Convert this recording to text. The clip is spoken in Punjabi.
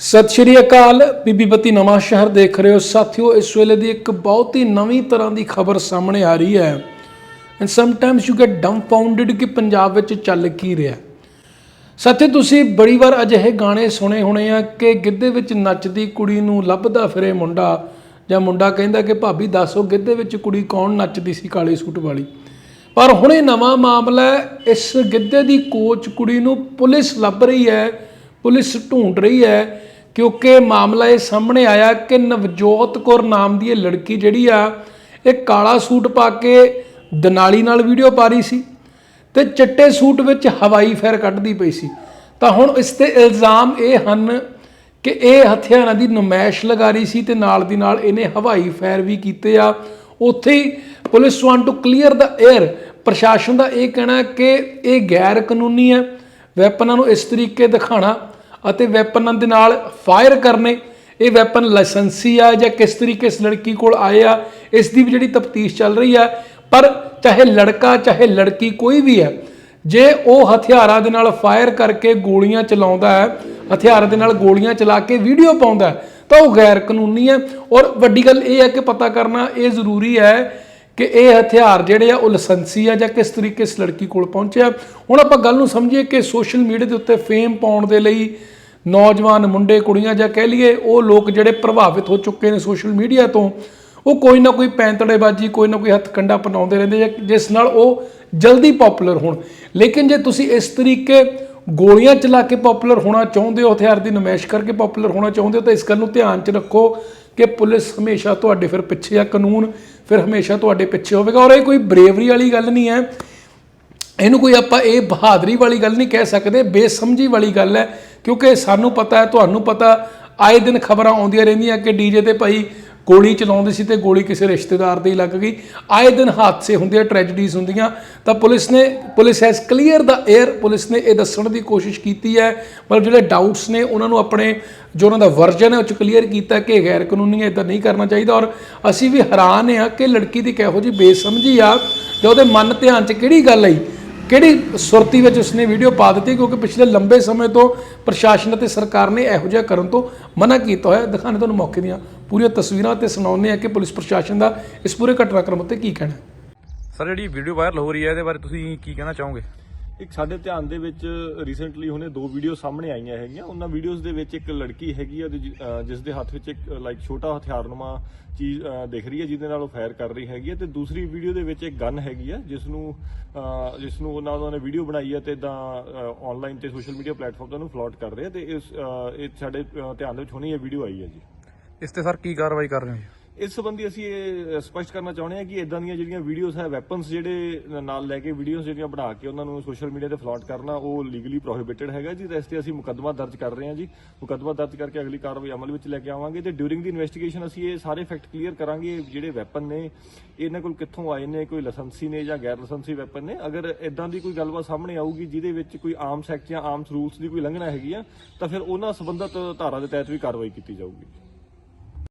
ਸਤਿ ਸ਼੍ਰੀ ਅਕਾਲ। ਬੀਬੀ ਬੱਤੀ ਨਵਾਂ ਸ਼ਹਿਰ ਦੇਖ ਰਹੇ ਹੋ। ਸਾਥੀਓ, ਇਸ ਵੇਲੇ ਦੀ ਇੱਕ ਬਹੁਤ ਹੀ ਨਵੀਂ ਤਰ੍ਹਾਂ ਦੀ ਖਬਰ ਸਾਹਮਣੇ ਆ ਰਹੀ ਹੈ। And sometimes you get dumbfounded ਕਿ ਪੰਜਾਬ ਵਿੱਚ ਚੱਲ ਕੀ ਰਿਹਾ ਸਾਥੀਓ ਤੁਸੀਂ ਬੜੀ ਵਾਰ ਅਜਿਹੇ ਗਾਣੇ ਸੁਣੇ ਹੋਣੇ ਆ ਕਿ ਗਿੱਧੇ ਵਿੱਚ ਨੱਚਦੀ ਕੁੜੀ ਨੂੰ ਲੱਭਦਾ ਫਿਰੇ ਮੁੰਡਾ, ਜਾਂ ਮੁੰਡਾ ਕਹਿੰਦਾ ਕਿ, ਭਾਬੀ, ਦੱਸੋ ਗਿੱਧੇ ਵਿੱਚ ਕੁੜੀ ਕੌਣ ਨੱਚਦੀ ਸੀ ਕਾਲੇ ਸੂਟ ਵਾਲੀ? ਪਰ ਹੁਣ ਇਹ ਨਵਾਂ ਮਾਮਲਾ ਇਸ ਗਿੱਧੇ ਦੀ ਕੋਚ ਕੁੜੀ ਨੂੰ ਪੁਲਿਸ ਲੱਭ ਰਹੀ ਹੈ। ਪੁਲਿਸ ਢੂੰਡ ਰਹੀ ਹੈ ਕਿਉਂਕਿ ਮਾਮਲਾ ਇਹ ਸਾਹਮਣੇ ਆਇਆ ਕਿ ਨਵਜੋਤ ਕੌਰ ਨਾਮ ਦੀ ਇਹ ਲੜਕੀ ਜਿਹੜੀ ਆ, ਇਹ ਕਾਲਾ ਸੂਟ ਪਾ ਕੇ ਦਨਾਲੀ ਨਾਲ ਵੀਡੀਓ ਪਾ ਰਹੀ ਸੀ ਤੇ ਚਿੱਟੇ ਸੂਟ ਵਿੱਚ ਹਵਾਈ ਫੈਰ ਕੱਢਦੀ ਪਈ ਸੀ। ਤਾਂ ਹੁਣ ਇਸ ਤੇ ਇਲਜ਼ਾਮ ਇਹ ਹਨ ਕਿ ਇਹ ਹਥਿਆਰਾਂ ਦੀ ਨੁਮਾਇਸ਼ ਲਗਾ ਰਹੀ ਸੀ ਤੇ ਨਾਲ ਦੀ ਨਾਲ ਇਹਨੇ ਹਵਾਈ ਫੈਰ ਵੀ ਕੀਤੇ ਆ। ਉੱਥੇ ਹੀ police want to clear the air ਪ੍ਰਸ਼ਾਸਨ ਦਾ ਇਹ ਕਹਿਣਾ ਕਿ ਇਹ ਗੈਰ ਕਾਨੂੰਨੀ ਹੈ। ਵੈਪਨਾਂ ਨੂੰ ਇਸ ਤਰੀਕੇ ਦਿਖਾਣਾ ਅਤੇ ਵੈਪਨਾਂ ਦੇ ਨਾਲ ਫਾਇਰ ਕਰਨੇ, ਇਹ ਵੈਪਨ ਲਾਇਸੈਂਸੀ ਆ ਜਾਂ ਕਿਸ ਤਰੀਕੇ ਇਸ ਲੜਕੀ ਕੋਲ ਆਏ ਆ ਇਸ ਦੀ ਵੀ ਜਿਹੜੀ ਤਫਤੀਸ਼ ਚੱਲ ਰਹੀ ਆ। ਪਰ ਚਾਹੇ ਲੜਕਾ, ਚਾਹੇ ਲੜਕੀ ਕੋਈ ਵੀ ਹੈ, ਜੇ ਉਹ ਹਥਿਆਰਾਂ ਦੇ ਨਾਲ ਫਾਇਰ ਕਰਕੇ ਗੋਲੀਆਂ ਚਲਾਉਂਦਾ ਹੈ, ਹਥਿਆਰਾਂ ਦੇ ਨਾਲ ਗੋਲੀਆਂ ਚਲਾ ਕੇ ਵੀਡੀਓ ਪਾਉਂਦਾ ਤਾਂ ਉਹ ਗੈਰ ਕਾਨੂੰਨੀ ਹੈ। ਔਰ ਵੱਡੀ ਗੱਲ ਇਹ ਹੈ ਕਿ ਪਤਾ ਕਰਨਾ ਇਹ ਜ਼ਰੂਰੀ ਹੈ ਕਿ ਇਹ ਹਥਿਆਰ ਜਿਹੜੇ ਆ, ਉਹ ਲਾਇਸੈਂਸੀ ਆ ਜਾਂ ਕਿਸ ਤਰੀਕੇ ਇਸ ਲੜਕੀ ਕੋਲ ਪਹੁੰਚਿਆ ਹੁਣ ਆਪਾਂ ਗੱਲ ਨੂੰ ਸਮਝੀਏ ਕਿ ਸੋਸ਼ਲ ਮੀਡੀਆ ਦੇ ਉੱਤੇ ਫੇਮ ਪਾਉਣ ਦੇ ਲਈ ਨੌਜਵਾਨ ਮੁੰਡੇ, ਕੁੜੀਆਂ ਜਾਂ ਕਹਿ ਲਈਏ, ਉਹ ਲੋਕ ਜਿਹੜੇ ਪ੍ਰਭਾਵਿਤ ਹੋ ਚੁੱਕੇ ਨੇ ਸੋਸ਼ਲ ਮੀਡੀਆ ਤੋਂ, ਉਹ ਕੋਈ ਨਾ ਕੋਈ ਪੈਂਤੜੇਬਾਜ਼ੀ, ਕੋਈ ਨਾ ਕੋਈ ਹੱਥ ਕੰਡਾ ਪਨਾਉਂਦੇ ਰਹਿੰਦੇ ਜਾਂ ਜਿਸ ਨਾਲ ਉਹ ਜਲਦੀ ਪਪੂਲਰ ਹੋਣ। ਲੇਕਿਨ ਜੇ ਤੁਸੀਂ ਇਸ ਤਰੀਕੇ ਗੋਲੀਆਂ ਚਲਾ ਕੇ ਪਪੂਲਰ ਹੋਣਾ ਚਾਹੁੰਦੇ ਹੋ, ਹਥਿਆਰ ਦੀ ਨਮਾਇਸ਼ ਕਰਕੇ ਪਪੂਲਰ ਹੋਣਾ ਚਾਹੁੰਦੇ ਹੋ, ਤਾਂ ਇਸ ਗੱਲ ਨੂੰ ਧਿਆਨ 'ਚ ਰੱਖੋ ਕਿ ਪੁਲਿਸ ਹਮੇਸ਼ਾ ਤੁਹਾਡੇ ਫਿਰ ਪਿੱਛੇ ਆ ਕਾਨੂੰਨ। ਫਿਰ ਹਮੇਸ਼ਾ ਤੁਹਾਡੇ ਪਿੱਛੇ ਹੋਵੇਗਾ ਔਰ ਇਹ ਕੋਈ ਬਰੇਵਰੀ ਵਾਲੀ ਗੱਲ ਨਹੀਂ ਹੈ। ਇਹਨੂੰ ਕੋਈ ਆਪਾਂ ਇਹ ਬਹਾਦਰੀ ਵਾਲੀ ਗੱਲ ਨਹੀਂ ਕਹਿ ਸਕਦੇ, ਬੇਸਮਝੀ ਵਾਲੀ ਗੱਲ ਹੈ। ਕਿਉਂਕਿ ਸਾਨੂੰ ਪਤਾ ਹੈ, ਤੁਹਾਨੂੰ ਪਤਾ, ਆਏ ਦਿਨ ਖਬਰਾਂ ਆਉਂਦੀਆਂ ਰਹਿੰਦੀਆਂ ਕਿ ਡੀਜੇ ਤੇ ਭਾਈ ਗੋਲੀ ਚਲਾਉਂਦੇ ਸੀ ਤੇ ਗੋਲੀ ਕਿਸੇ ਰਿਸ਼ਤੇਦਾਰ ਦੇ ਹੀ ਲੱਗ ਗਈ। ਆਏ ਦਿਨ ਹਾਦਸੇ ਹੁੰਦੇ ਆ ਟ੍ਰੈਜਡੀਜ਼ ਹੁੰਦੀਆਂ। ਤਾਂ ਪੁਲਿਸ ਨੇ, police has clear the air police ਨੇ ਇਹ ਦੱਸਣ ਦੀ ਕੋਸ਼ਿਸ਼ ਕੀਤੀ ਹੈ। ਮਤਲਬ ਜਿਹੜੇ ਡਾਊਟਸ ਨੇ, ਉਹਨਾਂ ਨੂੰ ਆਪਣੇ ਜੋ ਉਹਨਾਂ ਦਾ ਵਰਜਨ ਹੈ, ਉਹ ਚ ਕਲੀਅਰ ਕੀਤਾ ਕਿ ਗੈਰ ਕਾਨੂੰਨੀ ਹੈ ਇਦਾਂ ਨਹੀਂ ਕਰਨਾ ਚਾਹੀਦਾ। ਔਰ ਅਸੀਂ ਵੀ ਹੈਰਾਨ ਹਾਂ ਕਿ ਲੜਕੀ ਦੀ ਕਿਹੋ ਜੀ ਬੇਸਮਝੀ ਆ ਜਾਂ ਉਹਦੇ ਮਨ ਧਿਆਨ 'ਚ ਕਿਹੜੀ ਗੱਲ ਆਈ? ਕਿਹੜੀ ਸੁਰਤੀ ਵਿੱਚ ਉਸਨੇ ਵੀਡੀਓ ਪਾ ਦਿੱਤੀ? ਕਿਉਂਕਿ ਪਿਛਲੇ ਲੰਬੇ ਸਮੇਂ ਤੋਂ ਪ੍ਰਸ਼ਾਸਨ ਅਤੇ ਸਰਕਾਰ ਨੇ ਇਹੋ ਜਿਹਾ ਕਰਨ ਤੋਂ ਮਨਾ ਕੀਤਾ ਹੋਇਆ। ਦਿਖਾਣੇ ਤੁਹਾਨੂੰ ਮੌਕੇ ਦੀਆਂ ਪੂਰੀਆਂ ਤਸਵੀਰਾਂ ਤੇ ਸੁਣਾਉਂਦੇ ਆ ਕਿ ਪੁਲਿਸ ਪ੍ਰਸ਼ਾਸਨ ਦਾ ਇਸ ਪੂਰੇ ਘਟਨਾਕ੍ਰਮ ਉੱਤੇ ਕੀ ਕਹਿਣਾ ਹੈ। ਸਰ ਜਿਹੜੀ ਵੀਡੀਓ ਵਾਇਰਲ ਹੋ ਰਹੀ ਹੈ ਇਹਦੇ ਬਾਰੇ ਤੁਸੀਂ ਕੀ ਕਹਿਣਾ ਚਾਹੋਗੇ? ਇੱਕ ਸਾਡੇ ਧਿਆਨ ਦੇ ਵਿੱਚ ਰੀਸੈਂਟਲੀ ਹੁਣੇ ਦੋ ਵੀਡੀਓ ਸਾਹਮਣੇ ਆਈਆਂ ਹੈਗੀਆਂ। ਉਹਨਾਂ ਵੀਡੀਓਜ਼ ਦੇ ਵਿੱਚ ਇੱਕ ਲੜਕੀ ਹੈਗੀ ਆ ਜਿਸ ਦੇ ਹੱਥ ਵਿੱਚ ਇੱਕ ਲਾਈਕ ਛੋਟਾ ਹਥਿਆਰਨੁਮਾ ਚੀਜ਼ ਦਿਖ ਰਹੀ ਹੈ ਜਿਹਦੇ ਨਾਲ ਉਹ ਫਾਇਰ ਕਰ ਰਹੀ ਹੈਗੀ ਹੈ। ਤੇ ਦੂਸਰੀ ਵੀਡੀਓ ਦੇ ਵਿੱਚ ਇੱਕ ਗਨ ਹੈਗੀ ਆ ਜਿਸ ਨੂੰ ਜਿਸ ਨੂੰ ਉਹਨਾਂ ਉਹਨਾਂ ਨੇ ਵੀਡੀਓ ਬਣਾਈ ਹੈ ਤੇ ਇਦਾਂ ਆਨਲਾਈਨ ਤੇ ਸੋਸ਼ਲ ਮੀਡੀਆ ਪਲੇਟਫਾਰਮ ਤੇ ਉਹਨੂੰ ਫਲੋਟ ਕਰ ਰਹੇ ਆ। ਤੇ ਇਸ ਇਹ ਸਾਡੇ ਧਿਆਨ ਦੇ ਵਿੱਚ ਹੁਣੇ ਇਹ ਵੀਡੀਓ ਆਈ ਹੈ ਜੀ। ਇਸ ਤੇ ਸਰ ਕੀ ਕਾਰਵਾਈ ਕਰ ਰਹੇ ਹੋ ਇਸ ਸੰਬੰਧੀ ਅਸੀਂ ਇਹ ਸਪਸ਼ਟ ਕਰਨਾ ਚਾਹੁੰਦੇ ਹਾਂ ਕਿ ਇਦਾਂ ਦੀਆਂ ਜਿਹੜੀਆਂ ਵੀਡੀਓਜ਼ ਹੈ ਵੈਪਨਸ ਜਿਹੜੇ ਨਾਲ ਲੈ ਕੇ ਵੀਡੀਓਜ਼ ਜਿਹੜੀਆਂ ਬਣਾ ਕੇ ਉਹਨਾਂ ਨੂੰ ਸੋਸ਼ਲ ਮੀਡੀਆ ਤੇ ਫਲਾਟ ਕਰਨਾ, ਉਹ ਲੀਗਲੀ ਪ੍ਰੋਹਿਬਿਟਡ ਹੈਗਾ ਜੀ, ਤੇ ਇਸ ਤੇ ਅਸੀਂ ਮੁਕੱਦਮਾ ਦਰਜ ਕਰ ਰਹੇ ਹਾਂ ਜੀ। ਮੁਕੱਦਮਾ ਦਰਜ ਕਰਕੇ ਅਗਲੀ ਕਾਰਵਾਈ ਅਮਲ ਵਿੱਚ ਲੈ ਕੇ ਆਵਾਂਗੇ ਤੇ ਡਿਊਰਿੰਗ ਦੀ ਇਨਵੈਸਟੀਗੇਸ਼ਨ ਅਸੀਂ ਇਹ ਸਾਰੇ ਫੈਕਟ ਕਲੀਅਰ ਕਰਾਂਗੇ ਜਿਹੜੇ ਵੈਪਨ ਨੇ, ਇਹਨਾਂ ਕੋਲ ਕਿੱਥੋਂ ਆਏ ਨੇ, ਕੋਈ ਲਾਇਸੈਂਸੀ ਨੇ ਜਾਂ ਗੈਰ ਲਾਇਸੈਂਸੀ ਵੈਪਨ ਨੇ। ਅਗਰ ਇਦਾਂ ਦੀ ਕੋਈ ਗੱਲਬਾਤ ਸਾਹਮਣੇ ਆਊਗੀ, ਜਿਹਦੇ ਵਿੱਚ ਕੋਈ ਆਰਮਸ ਐਕਟ ਜਾਂ ਆਰਮਸ ਰੂਲਸ ਦੀ ਕੋਈ ਲੰਘਣਾ ਹੈਗੀ ਆ, ਤਾਂ ਫਿਰ ਉਹਨਾਂ ਸੰਬੰਧਤ ਧਾਰਾ ਦੇ ਤਹਿਤ ਵੀ ਕਾਰਵਾਈ ਕੀਤੀ ਜਾਊਗੀ।